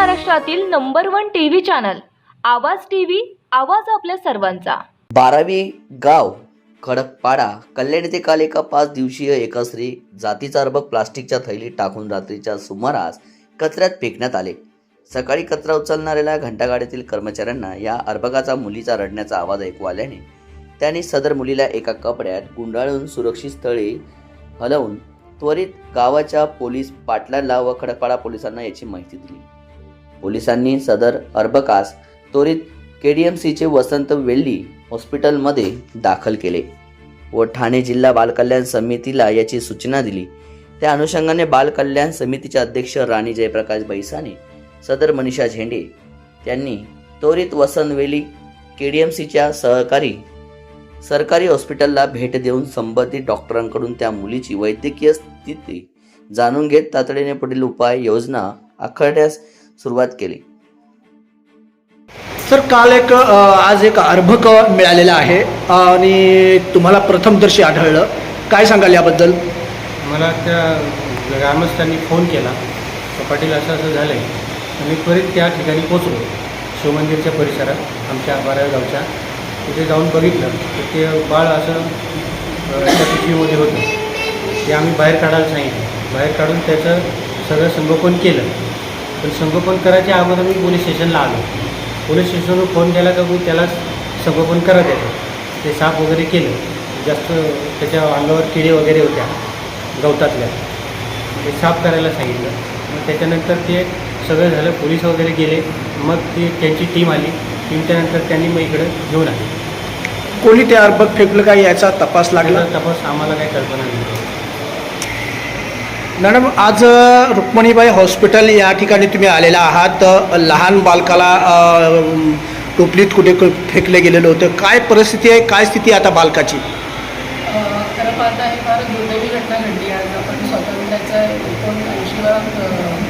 महाराष्ट्रातील number one TV channel Awaaz TV आवाज आपल्या सर्वांचा. बारावी गाव खडकपाडा कल्याण येथे काल एका पाच दिवसीय एका स्त्री जातीचा अर्भक प्लास्टिकच्या थैलीत टाकून रात्रीच्या सुमारास कचऱ्यात फेकण्यात आले. सकाळी कचरा उचलणाऱ्या घंटागाडीतील कर्मचाऱ्यांना या अर्भकाचा मुलीचा रडण्याचा आवाज ऐकू आल्याने त्यांनी सदर मुलीला एका कपड्यात गुंडाळून सुरक्षित स्थळी हलवून त्वरित गावाच्या पोलीस पाटलाला व खडकपाडा पोलिसांना याची माहिती दिली. पोलिसांनी सदर अर्बकास त्वरित के डी एम वसंत वेल्ली हॉस्पिटलमध्ये दाखल केले व ठाणे जिल्हा बालकल्याण समितीला याची सूचना दिली. त्या अनुषंगाने बालकल्याण समितीचे अध्यक्ष राणी जयप्रकाश बैसाने सदर मनीषा झेंडे त्यांनी त्वरित वसंत वेली सीच्या सहकारी सरकारी हॉस्पिटलला भेट देऊन संबंधित डॉक्टरांकडून त्या मुलीची वैद्यकीय स्थिती जाणून घेत तातडीने पुढील उपाय योजना आखण्यास सुरुवात केली. सर काल एक आज एक अर्भक मिळालेला आहे आणि तुम्हाला प्रथमदर्शी आढळलं. काय सांगाल याबद्दल? मला त्या ग्रामस्थांनी फोन केला. तर पाटील असं असं झालं आहे मी त्वरित त्या ठिकाणी पोचलो शिवमंदिरच्या परिसरात आमच्या बाराव्या गावच्या. तिथे जाऊन बघितलं. तर ते बाळ असं त्या पिशवीमध्ये होतं. ते आम्ही बाहेर काढायला सांगितलं. बाहेर काढून त्याचं सगळं संगोपन केलं. पण संगोपन करायच्या अगोदर मी पोलीस स्टेशनला आलो. पोलीस स्टेशनवर फोन केला का मी त्याला संगोपन करत येतो. ते साफ वगैरे केलं. जास्त त्याच्या अंगावर किडे वगैरे होत्या गवतातल्या. ते साफ करायला सांगितलं. मग त्याच्यानंतर ते सगळं झालं. पोलीस वगैरे गेले. मग ती त्यांची टीम आली. टीमच्या नंतर त्यांनी मग इकडं घेऊन आली. कोणी ते अर्भक फेकलं का? याचा तपास लागला? तपास आम्हाला काही कल्पना नाही. मॅडम आज अ, रुक्मिणीबाई हॉस्पिटल या ठिकाणी तुम्ही आलेला आहात. लहान बालकाला टोपलीत कुठे फेकले गेलेलं होतं. काय परिस्थिती आहे? काय स्थिती आता बालकाची? अ, खरं पाहता हे फार दुर्दैवी घटना घडली आज आपण स्वातंत्र्याचा एकोणऐंशीवा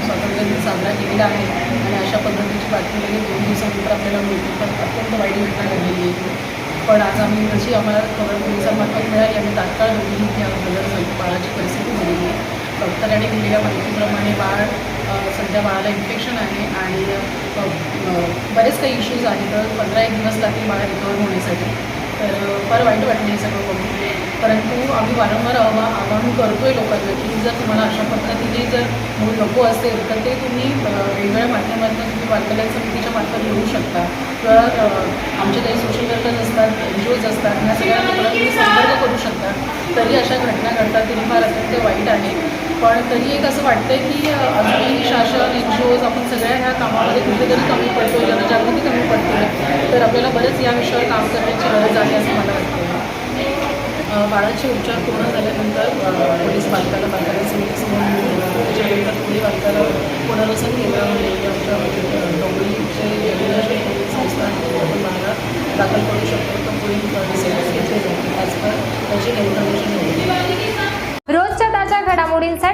स्वातंत्र्य दिन साजरा केलेला आहे. आणि अशा पद्धतीची बातमी लगेच दोन दिवसानंतर आपल्याला मिळते. पण अत्यंत वाईट घटना घडलेली आहे. पण आज आम्ही जशी आम्हाला खबर पोलिसांमार्फत मिळाली आम्ही तात्काळ दोघी त्या हजर झालो. बाळाची परिस्थिती डॉक्टरांनी दिलेल्या माहितीप्रमाणे बाळ सध्या बाळाला इन्फेक्शन आहे आणि बरेच काही इश्यूज आहेत. तर पंधरा एक दिवस लागतील बाळ रिकवर होण्यासाठी. तर फार वाईट वाटते हे सगळं बघून. परंतु आम्ही वारंवार आवा आवाहन करतो आहे लोकांना की जर तुम्हाला अशा पद्धतीने जर मूल नको असेल तर ते तुम्ही वेगवेगळ्या माध्यमातून तुम्ही बालकल्याण समितीच्या मार्फत घेऊ शकता. किंवा आमचे काही सोशल वर्कर्स असतात एन जी ओज असतात ह्या सगळ्या लोकांना तुम्ही संपर्क करू शकता. तरी अशा घटना घडतात तरी फार अत्यंत वाईट आहे. पण तरी एक असं वाटतं की अजूनही शासन एन जी ओज आपण सगळ्या ह्या कामामध्ये कुठेतरी कमी पडतो जनजागृती कमी पडते तर आपल्याला बरंच या विषयावर काम करण्याची गरज आहे असं मला वाटतं बाळाचे उपचार पूर्ण झाल्यानंतर पोलीस बालकाला बालकाला समितीसमोर नेऊन त्याच्यानंतर पुढे बालकाला पुनर्वसन केंद्रामध्ये आमच्या अ, डोंबिवलीचे जिल्हा पोलीस संस्था आपण बाळाला दाखल करू शकतो तर पुढील डिसिजन्स घेतले जातील ॲज पर त्याची इन्फॉर्मेशन मिळेल